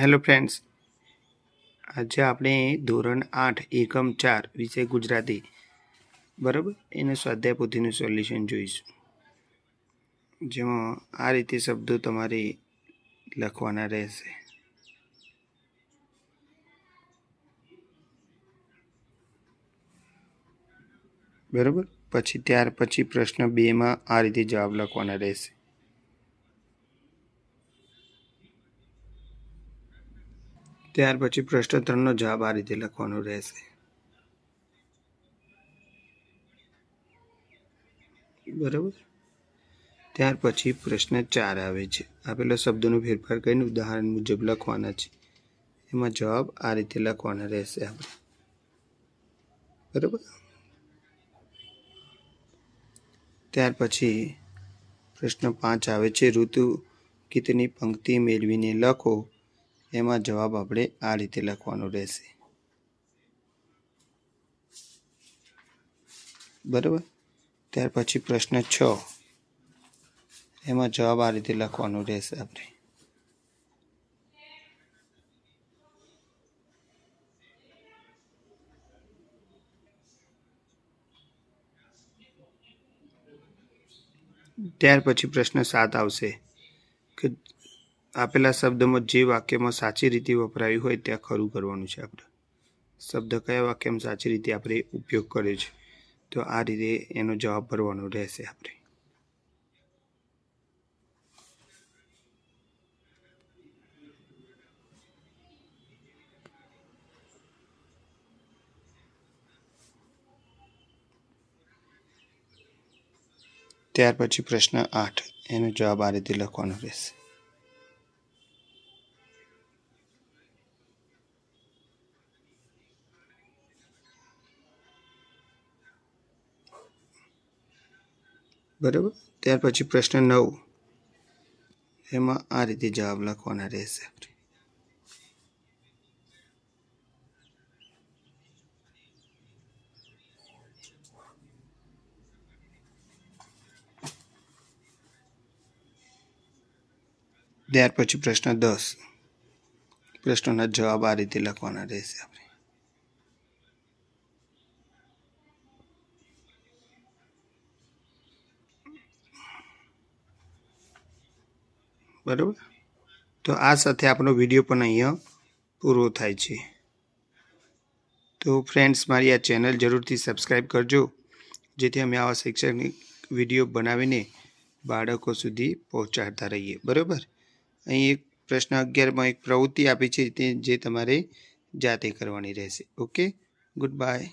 Hello friends, આજે આપણે ધોરણ આઠ, એકમ ચાર વિષય ગુજરાતી, બરાબર? એને સ્વાધ્યાય પોથીનું સોલ્યુશન જોઈશું. જેમાં આ રીતે શબ્દો તમારે લખવાના રહેશે. બરાબર? પછી ત્યાર પછી પ્રશ્ન બેમાં આ રીતે જવાબ લખવાના રહેશે. ત્યાર પછી પ્રશ્ન ત્રણનો જવાબ આ રીતે લખવાનો રહેશે. બરાબર? ત્યાર પછી પ્રશ્ન ચાર આવે છે. આપેલા શબ્દોનો ફેરફાર કરીને ઉદાહરણ મુજબ લખવાના છે. એમાં જવાબ આ રીતે લખવાના રહેશે આપણે. બરાબર? ત્યાર પછી પ્રશ્ન પાંચ આવે છે. ઋતુ ગીતની પંક્તિ મેળવીને લખો. એમાં જવાબ આપણે આ રીતે લખવાનો રહેશે. બરાબર? ત્યાર પછી પ્રશ્ન છ. એમાં જવાબ આ રીતે લખવાનો રહેશે આપણે. ત્યાર પછી પ્રશ્ન સાત આવશે કે આપેલા શબ્દમાં જે વાક્યમાં સાચી રીતે વપરાયું હોય ત્યાં ખરું કરવાનું છે આપણે. શબ્દ કયા વાક્યમાં સાચી રીતે આપણે ઉપયોગ કર્યો છે? તો આ રીતે એનો જવાબ ભરવાનો રહેશે આપણે. ત્યાર પછી પ્રશ્ન આઠ. એનો જવાબ આ રીતે લખવાનો રહેશે. બરાબર? ત્યાર પછી પ્રશ્ન નવ. એમાં આ રીતે જવાબ લખવાના રહેશે. ત્યાર પછી પ્રશ્ન દસ. પ્રશ્નોના જવાબ આ રીતે લખવાના રહેશે આપણે. બરાબર? તો આ સાથે આપણો વીડિયો પણ અહીંયા પૂરો થાય છે. તો ફ્રેન્ડ્સ મારી આ ચેનલ જરૂરથી સબસ્ક્રાઈબ કરજો, જેથી અમે આવા શૈક્ષણિક વીડિયો બનાવીને બાળકો સુધી પહોંચાડતા રહીએ. બરાબર? અહીં એક પ્રશ્ન અગિયારમાં એક પ્રવૃત્તિ આપી છે, તે જે તમારે જાતે કરવાની રહેશે. ઓકે? Good bye